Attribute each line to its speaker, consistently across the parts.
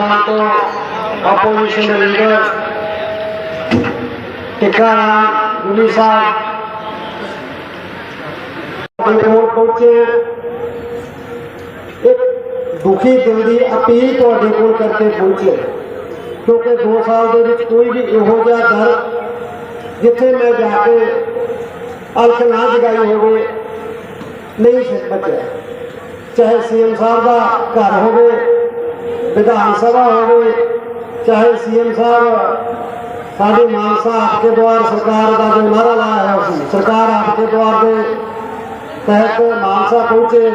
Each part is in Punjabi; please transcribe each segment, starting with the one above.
Speaker 1: ਪਾਕਿਸਤਾਨ ਤੋਂ ਆਪੋਜੀਸ਼ਨ ਦੇ ਲੀਡਰ ਟਿੱਕਾ ਰਾਮ ਗੁਲੀ ਸਾਹਿਬ ਕੋਲ ਪਹੁੰਚੇ ਇੱਕ ਦੁਖੀ ਦਿਲ ਦੀ ਅਪੀਲ ਤੁਹਾਡੇ ਕੋਲ ਕਰਕੇ ਪਹੁੰਚੇ ਕਿਉਂਕਿ 2 ਸਾਲ ਦੇ ਵਿੱਚ ਕੋਈ ਵੀ ਇਹੋ ਜਿਹਾ ਦਰ ਜਿੱਥੇ ਮੈਂ ਜਾ ਕੇ ਅਲਖ ਨਾ ਜਗਾਈ ਹੋਵੇ ਨਹੀਂ ਸੀ ਬਚਿਆ ਚਾਹੇ ਸੀਐਮ ਸਾਹਿਬ ਦਾ ਘਰ ਹੋਵੇ ਵਿਧਾਨ ਸਭਾ ਹੋਵੇ, ਚਾਹੇ ਸੀਐਮ ਸਾਹਿਬ, ਸਾਡੇ ਮਾਨਸਾ ਆਪਕੇ ਦੁਆਰ ਸਰਕਾਰ ਦਾ ਜੋ ਨਾਰਾ ਲਾਇਆ ਹੋਇਆ ਸੀ, ਸਰਕਾਰ ਆਪਕੇ ਦੁਆਰ ਦੇ ਤਹਿਤ ਮਾਨਸਾ ਪਹੁੰਚੇ,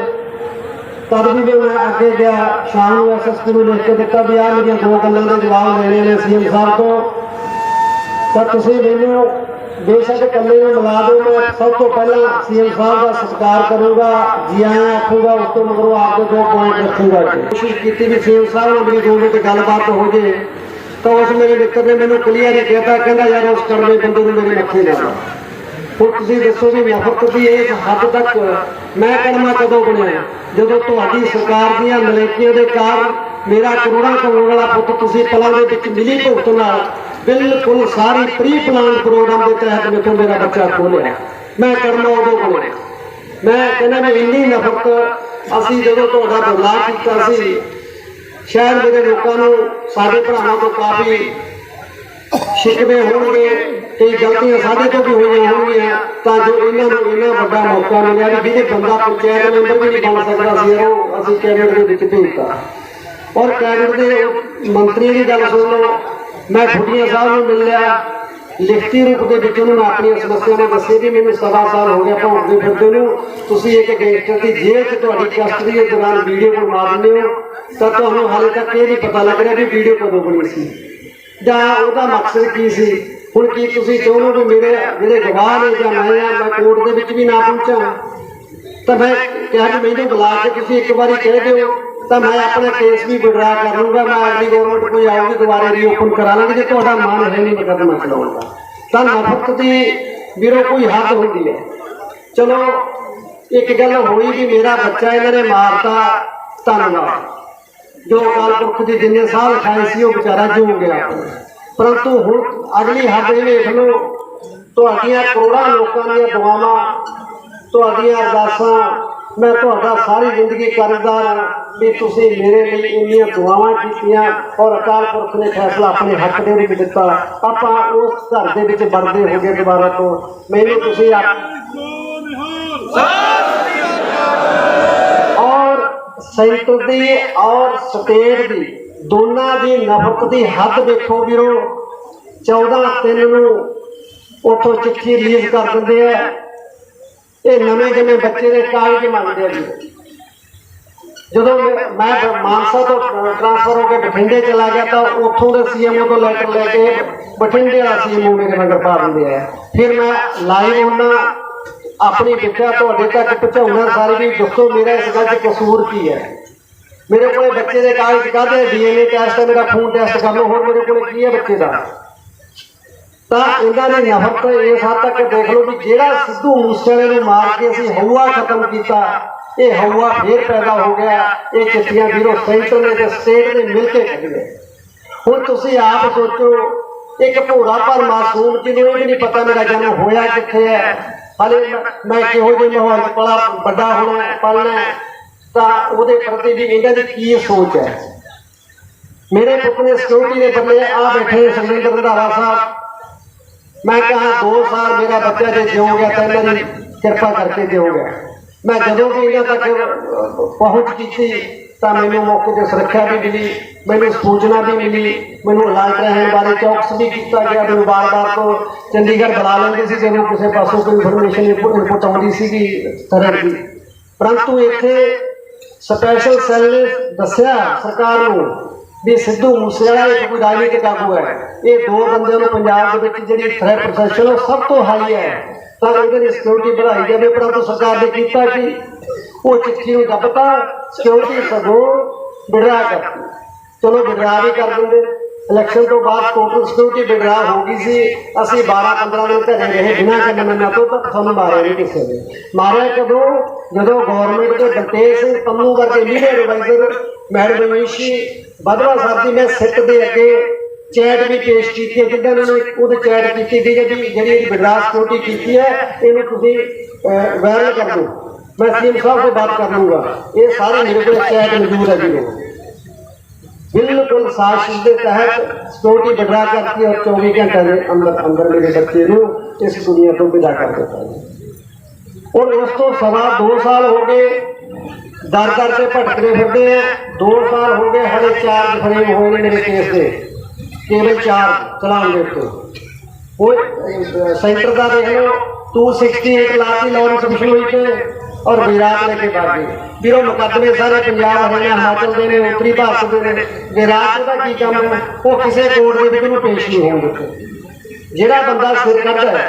Speaker 1: ਤਦ ਵੀ ਮੈਂ ਅੱਗੇ ਗਿਆ, ਸ਼ਾਮ ਨੂੰ ਐਸਐਸਪੀ ਨੂੰ ਲਿਖ ਕੇ ਦਿੱਤਾ ਵੀ ਆਹ ਮੇਰੀਆਂ ਦੋ ਗੱਲਾਂ ਦੇ ਜਵਾਬ ਲੈਣੇ ਨੇ ਸੀਐਮ ਸਾਹਿਬ ਤੋਂ। ਤਾਂ ਤੁਸੀਂ ਮੈਨੂੰ ਬੇਸ਼ੱਕ ਇਕੱਲੇ ਨੂੰ ਮਿਲਾ ਦਿਓ, ਮੈਂ ਸਭ ਤੋਂ ਪਹਿਲਾਂ ਸੀਐਮ ਸਾਹਿਬ ਦਾ ਸਤਿਕਾਰ ਕਰੂੰਗਾ, ਜੀ ਆਇਆਂ ਆਖੂਗਾ, ਉਸ ਤੋਂ ਮਗਰੋਂ ਆਪਦੇ ਦੋ ਪੁਆਇੰਟ ਰੱਖੂਗਾ ਕੋਸ਼ਿਸ਼ ਕੀਤੀ ਵੀ ਸੀਐਮ ਸਾਹਿਬ ਨਾਲ ਮੇਰੀ ਦੋ ਮਿੰਟ ਗੱਲਬਾਤ ਹੋ ਜੇ, ਤਾਂ ਉਸ ਮੇਰੇ ਮਿੱਤਰ ਨੇ ਮੈਨੂੰ ਕਲੀਅਰ ਹੀ ਕਹਿਤਾ, ਕਹਿੰਦਾ, ਯਾਰ, ਉਸ ਕਰਮੇ ਬੰਦੇ ਨੂੰ ਮੇਰੇ ਮੱਥੇ ਲਾ ਹੁਣ ਤੁਸੀਂ ਦੱਸੋ ਵੀ ਨਫ਼ਰਤ ਦੀ ਇਸ ਹੱਦ ਤੱਕ ਮੈਂ ਕਲਮਾ ਕਦੋਂ ਬਣਿਆ? ਜਦੋਂ ਤੁਹਾਡੀ ਸਰਕਾਰ ਦੀਆਂ ਮਲੇਕੀਆਂ ਦੇ ਕਾਰਨ ਮੇਰਾ ਕਰੋੜਾਂ ਕਰੋੜ ਵਾਲਾ ਪੁੱਤ ਤੁਸੀਂ ਪਲਾਂ ਦੇ ਵਿੱਚ ਮਿਲੀ ਭੁਗਤ ਨਾਲ ਬਿਲਕੁਲ ਸਾਰੀ ਪ੍ਰੀ ਪਲਾਨ ਪ੍ਰੋਗਰਾਮ ਦੇ ਤਹਿਤ ਮੇਥੋਂ ਮੇਰਾ ਬੱਚਾ ਖੋਲਿਆ। ਮੈਂ ਕਰਮਾ ਉਦੋਂ ਬਣਿਆ ਮੈਂ ਕਹਿੰਦਾ ਮੈਂ ਇੰਨੀ ਨਫ਼ਰਤ ਅਸੀਂ ਜਦੋਂ ਤੁਹਾਡਾ ਬਦਲਾਅ ਕੀਤਾ ਸੀ ਸ਼ਹਿਰ ਦੇ ਲੋਕਾਂ ਨੂੰ ਸਾਡੇ ਭਰਾਵਾਂ ਤੋਂ ਕਾਫੀ ਸ਼ਿਕਵੇ ਹੋਣਗੇ, ਕਈ ਗਲਤੀਆਂ ਸਾਡੇ ਤੋਂ ਵੀ ਹੋਈਆਂ ਹੋਣਗੀਆਂ, ਤਾਂ ਜੋ ਇਹਨਾਂ ਨੂੰ ਇਹਨਾਂ ਵੱਡਾ ਮੌਕਾ ਮਿਲਿਆ ਵੀ ਜਿਹਦੇ ਬੰਦਾ ਪੰਚਾਇਤ ਮੈਂਬਰ ਵੀ ਨਹੀਂ ਬਣ ਸਕਦਾ ਸੀ ਉਹ ਅਸੀਂ ਕੈਬਨਿਟ ਦੇ ਵਿੱਚ ਭੇਜਤਾ। ਔਰ ਕੈਬਨਿਟ ਦੇ ਮੰਤਰੀ ਦੀ ਗੱਲ ਸੁਣ ਲਓ ਮੈਂ ਫੁੱਟੀਆਂ ਸਾਹਿਬ ਨੂੰ ਮਿਲ ਲਿਆ। ਲਿਖਤੀ ਰੂਪ ਦੇ ਵਿੱਚ ਉਹਨਾਂ ਨੂੰ ਆਪਣੀਆਂ ਸਮੱਸਿਆਵਾਂ ਦੱਸੇ ਵੀ ਮੈਨੂੰ ਸਵਾ ਸਾਲ ਹੋ ਗਿਆ ਭੌਂਕਦੇ ਫਿਰਦੇ ਨੂੰ। ਤੁਸੀਂ ਇੱਕ ਗੈਂਗਸਟਰ ਦੀ ਜੇਲ੍ਹ 'ਚ ਤੁਹਾਡੀ ਕਸਟਡੀ ਦੇ ਦੌਰਾਨ ਵੀਡੀਓ ਬਣਵਾ ਦਿੰਦੇ ਹੋ। ਤਾਂ ਤੁਹਾਨੂੰ ਹਾਲੇ ਤੱਕ ਇਹ ਨਹੀਂ ਪਤਾ ਲੱਗ ਰਿਹਾ ਵੀ ਵੀਡੀਓ ਕਦੋਂ ਬਣੀ ਸੀ। ਜਾਂ ਉਹਦਾ ਮਕਸਦ ਕੀ ਸੀ? ਹੁਣ ਕੀ ਤੁਸੀਂ ਚਾਹੁੰਦੇ ਹੋ ਵੀ ਮੇਰੇ ਜਿਹੜੇ ਗਵਾਹ ਨੇ ਜਾਂ ਮੈਂ ਆ, ਮੈਂ ਕੋਰਟ ਦੇ ਵਿੱਚ ਵੀ ਨਾ ਪਹੁੰਚਾਂ? ਤਾਂ ਮੈਂ ਕਿਹਾ ਕਿ ਮੈਨੂੰ ਬੁਲਾ ਕੇ ਤੁਸੀਂ ਇੱਕ ਵਾਰੀ ਕਹਿ ਦਿਓ। ਤਾਂ ਮੈਂ ਆਪਣਾ ਕੇਸ ਵੀ ਵਿਡਰਾ ਕਰ ਲੂੰਗਾ ਮੈਂ ਅਗਲੀ ਗਵਰਨਮੈਂਟ ਕੋਈ ਆਊਗੀ, ਦੁਬਾਰਾ ਰੀਓਪਨ ਕਰਾ ਲਾਂਗੇ ਜੇ ਤੁਹਾਡਾ ਮਨ ਹੈ ਨਹੀਂ ਮੁਕੱਦਮਾ ਚਲਾਉਣ ਦਾ। ਤਾਂ ਨਫ਼ਰਤ ਦੀ ਵੀਰੋ ਕੋਈ ਹੱਦ ਹੁੰਦੀ ਹੈ। ਚਲੋ, ਇੱਕ ਗੱਲ ਹੋਈ ਵੀ ਮੇਰਾ ਬੱਚਾ ਇਹਨਾਂ ਨੇ ਮਾਰਤਾ, ਧੰਨਵਾਦ। ਜੋ ਅਕਾਲ ਪੁਰਖ ਦੀ ਜਿੰਨੇ ਸਾਹ ਲਿਖਾਏ ਸੀ, ਉਹ ਵਿਚਾਰਾ ਜਿਉ ਗਿਆ। ਪਰੰਤੂ ਹੁਣ ਅਗਲੀ ਹੱਦ ਇਹ ਵੇਖ ਲਓ, ਤੁਹਾਡੀਆਂ ਕਰੋੜਾਂ ਲੋਕਾਂ ਦੀਆਂ ਦੁਆਵਾਂ, ਤੁਹਾਡੀਆਂ ਅਰਦਾਸਾਂ ਮੈਂ ਤੁਹਾਡਾ ਸਾਰੀ ਜ਼ਿੰਦਗੀ ਕਰਜ਼ਦਾਰ ਹਾਂ ਵੀ ਤੁਸੀਂ ਮੇਰੇ ਲਈ ਇੰਨੀਆਂ ਦੁਆਵਾਂ ਕੀਤੀਆਂ ਔਰ ਅਕਾਲ ਪੁਰਖ ਨੇ ਫੈਸਲਾ ਆਪਣੇ ਹੱਕ ਦੇ ਵਿੱਚ ਦਿੱਤਾ। ਆਪਾਂ ਉਸ ਘਰ ਦੇ ਵਿੱਚ ਵੜਦੇ ਹੋ ਗਏ ਦੁਬਾਰਾ ਤੋਂ। ਮੈਨੂੰ ਤੁਸੀਂ ਆਪ ਔਰ ਸੈਂਟਰ ਦੀ ਔਰ ਸਟੇਟ ਦੀ ਦੋਨਾਂ ਦੀ ਨਫ਼ਰਤ ਦੀ ਹੱਦ ਦੇਖੋ ਵੀਰੋ। 14 ਤਿੰਨ ਨੂੰ ਉਥੋਂ ਚਿੱਠੀ ਰਿਲੀਜ਼ ਕਰ ਦਿੰਦੇ ਆ। ਇਹ ਨਵੇਂ ਜਿਵੇਂ ਬੱਚੇ ਦੇ ਕਾਗਜ਼ ਮੰਗਦੇ ਆ ਜੀ। ਜਦੋਂ ਮੈਂ ਮਾਨਸਾ ਤੋਂ ਟ੍ਰਾਂਸਫਰ ਹੋ ਕੇ ਬਠਿੰਡੇ ਚਲਾ ਗਿਆ ਤਾਂ ਉੱਥੋਂ ਦੇ ਸੀਐਮਓ ਤੋਂ ਲੈਟਰ ਲੈ ਕੇ ਬਠਿੰਡੇ ਵਾਲਾ ਸੀਐਮਓ ਮੇਰੇ ਨਗਰ ਪਾ ਦਿੰਦੇ ਆ ਫਿਰ ਮੈਂ ਲਾਈਵ ਹੁੰਦਾ, ਆਪਣੀ ਵਿਖਿਆ ਤੁਹਾਡੇ ਤੱਕ ਪਹੁੰਚਾਉਣਾ ਸਾਰੀ ਵੀ ਦੱਸੋ ਮੇਰਾ ਇਸ ਗੱਲ 'ਚ ਕਸੂਰ ਕੀ ਹੈ? ਮੇਰੇ ਕੋਲੇ ਬੱਚੇ ਦੇ ਕਾਗਜ਼ ਕਾਹਦੇ ਡੀਐਨਏ ਟੈਸਟ ਹੈ, ਮੇਰਾ ਖੂਨ ਟੈਸਟ ਕਰ ਲਓ ਹੋਰ ਮੇਰੇ ਕੋਲੇ ਕੀ ਹੈ ਬੱਚੇ ਦਾ? ਤਾਂ ਇਹਨਾਂ ਨੇ ਨਫ਼ਰਤ ਇਸ ਹੱਦ ਤੱਕ ਦੇਖ ਲਓ ਵੀ ਜਿਹੜਾ ਸਿੱਧੂ ਮੂਸੇਵਾਲੇ ਨੂੰ ਮਾਰ ਕੇ ਅਸੀਂ ਹਊਆ ਖਤਮ ਕੀਤਾ ਇਹ ਹਊਆ ਫੇਰ ਪੈਦਾ ਹੋ ਗਿਆ ਇਹ ਚਿੱਠੀਆਂ ਵੀਰੋ ਸੈਂਟਰ ਨੇ ਤੇ ਸਟੇਟ ਨੇ ਮਿਲ ਕੇ ਕੱਢੀਆਂ ਹੁਣ ਤੁਸੀਂ ਆਪ ਸੋਚੋ ਇੱਕ ਭੋਰਾ ਪਰ ਮਾਸੂਮ ਜਿਹਨੂੰ ਇਹ ਵੀ ਨਹੀਂ ਪਤਾ ਮੇਰਾ ਜਨਮ ਹੋਇਆ ਕਿੱਥੇ ਹੈ। ਹਲੇ ਮੈਂ- ਕਿਹੋ ਜਿਹੇ ਮਾਹੌਲ ਪਲਾ ਵੱਡਾ ਹੋਣਾ ਹੈ, ਪਲਣਾ ਤਾਂ ਉਹਦੇ ਪ੍ਰਤੀ ਵੀ ਇਹਨਾਂ ਦੀ ਕੀ ਸੋਚ ਹੈ? ਮੇਰੇ ਪੁੱਤ ਨੇ ਸਿਕਿਉਰਿਟੀ ਦੇ ਬਦਲੇ ਆ ਬੈਠੇ ਸੁਰਿੰਦਰ ਰੰਧਾਵਾ ਸਾਹਿਬ। ਮੈਂ ਕਹਾ 2 ਸਾਲ ਮੇਰਾ ਬੱਚਾ ਜੇ ਜਿਉ ਗਿਆ ਤਾਂ ਇਹਨਾਂ ਦੀ ਕਿਰਪਾ ਕਰਕੇ ਜਿਉ ਗਿਆ। ਮੈਂ ਜਦੋਂ ਵੀ ਇਹਨਾਂ ਤੱਕ ਪਹੁੰਚ ਕੀਤੀ ਤਾਂ ਮੈਨੂੰ ਮੌਕੇ ਤੇ ਸੁਰੱਖਿਆ ਵੀ ਮਿਲੀ, ਮੈਨੂੰ ਸੂਚਨਾ ਵੀ ਮਿਲੀ, ਮੈਨੂੰ ਅਲਰਟ ਰਹਿਣ ਬਾਰੇ ਚੌਕਸ ਵੀ ਕੀਤਾ ਗਿਆ। ਮੈਨੂੰ ਬਾਰ-ਬਾਰ ਤੋਂ ਚੰਡੀਗੜ੍ਹ ਬੁਲਾ ਲੈਂਦੇ ਸੀ, ਜਦੋਂ ਕਿਸੇ ਪਾਸੋਂ ਕੋਈ ਇਨਫੋਰਮੇਸ਼ਨ ਇਨਪੁਟ ਆਉਂਦੀ ਸੀਗੀ ਤਰ੍ਹਾਂ ਦੀ। ਪਰੰਤੂ ਇੱਥੇ ਸਪੈਸ਼ਲ ਸੈੱਲ ਨੇ ਦੱਸਿਆ ਸਰਕਾਰ ਨੂੰ ਵੀ ਸਿੱਧੂ ਮੂਸੇਵਾਲਾ ਇੱਕ ਕੋਈ ਰਾਜਨੀਤਿਕ ਆਗੂ ਹੈ। ਇਹ ਦੋ ਬੰਦਿਆਂ ਨੂੰ ਪੰਜਾਬ ਦੇ ਵਿੱਚ ਜਿਹੜੀ ਥ੍ਰੈਟ ਪ੍ਰੋਸੈਸ਼ਨ ਉਹ ਸਭ ਤੋਂ ਹਾਈ ਹੈ। ਤਾਂ ਇਹਦੇ ਦੀ ਸਿਕਿਉਰਿਟੀ ਵਧਾਈ ਜਾਵੇ ਪਰੰਤੂ ਸਰਕਾਰ ਨੇ ਕੀਤਾ ਕਿ ਉਹ ਚਿੱਠੀ ਨੂੰ ਦੱਬਤਾ ਸਿਕਿਉਰਿਟੀ ਸਗੋਂ ਵਿਡਰਾ ਕਰਤੀ ਚਲੋ ਵਿਡਰਾ ਵੀ ਕਰ ਦਿੰਦੇ। ਇਲੈਕਸ਼ਨ ਤੋਂ ਬਾਅਦ ਟੋਟਲ ਸਿਕਿਉਰਿਟੀ ਵਿਡਰਾ ਹੋ ਗਈ ਸੀ। ਅਸੀਂ 12 15 ਦਿਨ ਘਰੇ ਰਹੇ ਬਿਨਾਂ ਕੰਨ ਤੋਂ ਤੱਕ ਸਾਨੂੰ ਮਾਰਿਆ ਨਹੀਂ ਕਿਸੇ ਨੇ। ਮਾਰਿਆ ਕਦੋਂ? ਜਦੋਂ ਗਵਰਨਮੈਂਟ ਦੇ ਬਲਤੇਜ ਸਿੰਘ ਪੰਨੂ ਵਰਗੇ media advisor madam Manishi Badwa Sahib ਦੀ ਮੈਂ ਸਿੱਟ ਦੇ ਅੱਗੇ ਚੈਟ ਵੀ ਪੇਸ਼ ਕੀਤੀ ਹੈ ਜਿੱਦਾਂ ਇਹਨਾਂ ਨੇ ਉਹਦੇ ਚੈਟ ਕੀਤੀ ਗਈ ਹੈ ਵੀ ਜਿਹੜੀ ਇਹਦੀ ਵਿਡਰਾ ਸਿਕਿਉਰਿਟੀ ਕੀਤੀ ਹੈ ਇਹਨੂੰ ਤੁਸੀਂ ਵਾਇਰਲ ਕਰ ਦਿਓ ਮੈਂ ਸੀਐਮ ਸਾਹਿਬ ਤੋਂ ਬਾਤ ਕਰ ਲੂੰਗਾ ਇਹ ਸਾਰੇ ਮੇਰੇ ਕੋਲ ਚੈਟ ਮੌਜੂਦ ਹੈ ਜੀ ਲੋਕ ਬਿਲਕੁਲ ਸਾਜ਼ਿਸ਼ ਦੇ ਤਹਿਤ ਸਿਕਿਉਰਿਟੀ ਬਦਲਾ ਕਰਤੀ ਔਰ 24 ਘੰਟੇ ਦੇ ਅੰਦਰ ਅੰਦਰ ਮੇਰੇ ਬੱਚੇ ਨੂੰ ਇਸ ਦੁਨੀਆ ਤੋਂ ਵਿਦਾ ਕਰ ਦਿੱਤਾ ਜੀ ਔਰ ਉਸ ਤੋਂ ਸਵਾ 2 ਸਾਲ ਹੋ ਗਏ ਦਰ ਦਰ ਤੇ ਭਟਕਦੇ ਫਿਰਦੇ ਆ। 2 ਸਾਲ ਹੋ ਗਏ, ਹਲੇ ਚਾਰਜ ਫਰੇਮ ਹੋਏ ਨੇ ਮੇਰੇ ਕੇਸ ਦੇ। ਕੇਵਲ ਚਾਰ ਚਲਾਉਣ ਦੇ ਉੱਤੇ। ਉਹ ਸੈਂਟਰ ਦਾ ਦੇਖ ਲਓ 268 ਲਾਤੀ ਲਾਰੈਂਸ ਬਿਸ਼ਨੋਈ ਤੇ ਔਰ ਵਿਰਾਟ ਲੈ ਕੇ ਬਾਗੀ ਵੀਰੋ, ਮੁਕੱਦਮੇ ਸਾਰੇ ਪੰਜਾਬ ਹਰਿਆਣਾ ਹਿਮਾਚਲ ਦੇ ਨੇ, ਉੱਤਰੀ ਭਾਰਤ ਦੇ ਨੇ। ਵਿਰਾਟ ਦਾ ਕੀ ਕੰਮ ਹੈ? ਉਹ ਕਿਸੇ ਕੋਰਟ ਦੇ ਵਿੱਚ ਉਹਨੂੰ ਪੇਸ਼ ਨਹੀਂ ਹੋਣ ਦਿੱਤੇ। ਜਿਹੜਾ ਬੰਦਾ ਸਿਰ ਕੱਢਦਾ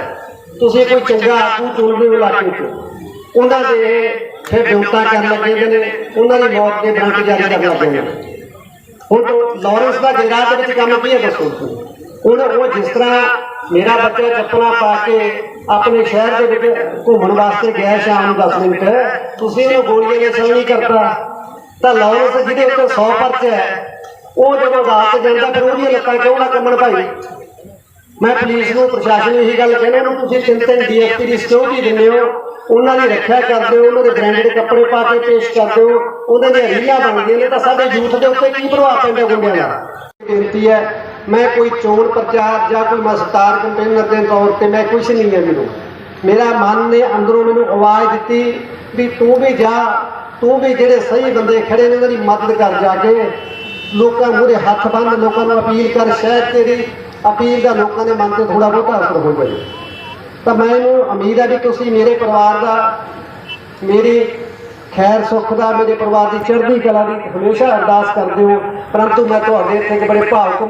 Speaker 1: ਤੁਸੀਂ ਕੋਈ ਚੰਗਾ ਆਗੂ ਚੁਣਦੇ ਹੋ ਇਲਾਕੇ 'ਚ। ਉਹਨਾਂ ਦੇ ਫਿਰ ਡਿਊਟਾ ਕਰਨ ਲੱਗੇ ਨੇ ਉਹਨਾਂ ਦੀ ਮੌਤ ਦੇ ਵਾਰੰਟ ਜਾਰੀ ਕਰਨ ਲੱਗੇ ਨੇ ਹੁਣ ਲਾਰੈਂਸ ਦਾ ਗੁਜਰਾਤ ਦੇ ਵਿੱਚ ਕੰਮ ਕੀ ਹੈ ਦੱਸੋ? ਹੁਣ ਉਹ ਜਿਸ ਤਰ੍ਹਾਂ ਮੇਰਾ ਬੱਚਾ ਚੱਪਲਾਂ ਪਾ ਕੇ ਆਪਣੇ ਸ਼ਹਿਰ ਦੇ ਵਿੱਚ ਘੁੰਮਣ ਵਾਸਤੇ ਗਿਆ ਸ਼ਾਮ ਨੂੰ 10 ਮਿੰਟ ਤੁਸੀਂ ਉਹਨੂੰ ਗੋਲੀਆਂ ਦੇ ਸਾਹਮਣੇ ਕਰਤਾ। ਤਾਂ ਲਾਰੈਂਸ ਜਿਹਦੇ ਉੱਤੇ 100 ਪਰਚੇ ਹੈ ਉਹ ਜਦੋਂ ਅਦਾਲਤ ਜਾਂਦਾ ਫਿਰ ਉਹਦੀਆਂ ਲੱਤਾਂ ਕਿਉਂ ਨਾ ਕੰਮਣ ਭਾਈ? ਮੈਂ ਪੁਲਿਸ ਨੂੰ ਪ੍ਰਸ਼ਾਸਨ ਨੂੰ ਇਹੀ ਗੱਲ ਕਹਿੰਦਾ ਨੂੰ ਤੁਸੀਂ ਤਿੰਨ ਤਿੰਨ ਡੀਐਸਪੀ ਦੀ ਸਿਕਿਉਰਿਟੀ ਦਿੰਦੇ ਹੋ। ਉਹਨਾਂ ਦੀ ਰੱਖਿਆ ਕਰਦੇ ਹੋ, ਉਹਨਾਂ ਦੇ ਬ੍ਰਾਂਡਡ ਕੱਪੜੇ ਪਾ ਕੇ ਪੇਸ਼ ਕਰਦੇ ਹੋ ਉਹਨਾਂ ਦੀਆਂ ਰੀਲਾਂ ਬਣਦੀਆਂ ਨੇ, ਤਾਂ ਸਾਡੇ ਯੂਥ ਦੇ ਉੱਤੇ ਕੀ ਪ੍ਰਭਾਵ ਪੈਂਦਾ ਗੁੰਡਿਆਂ ਦਾ? ਬੇਨਤੀ ਹੈ, ਮੈਂ ਕੋਈ ਚੋਣ ਪ੍ਰਚਾਰ ਜਾਂ ਕੋਈ ਮਸਤਾਰ ਕੰਪੇਨਰ ਦੇ ਤੌਰ ਤੇ ਮੈਂ ਕੁਝ ਨਹੀਂ ਹੈ ਮੈਨੂੰ। ਮੇਰਾ ਮਨ ਨੇ ਅੰਦਰੋਂ ਮੈਨੂੰ ਆਵਾਜ਼ ਦਿੱਤੀ ਵੀ ਤੂੰ ਵੀ ਜਾ, ਤੂੰ ਵੀ ਜਿਹੜੇ ਸਹੀ ਬੰਦੇ ਖੜੇ ਨੇ, ਉਹਨਾਂ ਦੀ ਮਦਦ ਕਰ ਜਾ ਕੇ। ਲੋਕਾਂ ਮੂਹਰੇ ਹੱਥ ਬੰਨ ਲੋਕਾਂ ਨੂੰ ਅਪੀਲ ਕਰ, ਸ਼ਾਇਦ ਤੇਰੀ ਅਪੀਲ ਦਾ ਲੋਕਾਂ ਦੇ ਮਨ ਤੇ ਥੋੜਾ ਬਹੁਤਾ ਅਸਰ ਹੋ ਜਾਵੇ ਤਾਂ ਮੈਨੂੰ ਉਮੀਦ ਹੈ ਵੀ ਤੁਸੀਂ ਮੇਰੇ ਪਰਿਵਾਰ ਦਾ, ਮੇਰੀ ਖੈਰ ਸੁੱਖ ਦਾ, ਮੇਰੇ ਪਰਿਵਾਰ ਦੀ ਚੜ੍ਹਦੀ ਕਲਾ ਦੀ ਹਮੇਸ਼ਾ ਅਰਦਾਸ ਕਰਦੇ ਹੋ, ਪਰੰਤੂ ਮੈਂ ਤੁਹਾਡੇ ਇੱਥੇ ਇੱਕ ਬੜੇ ਭਾਵਕ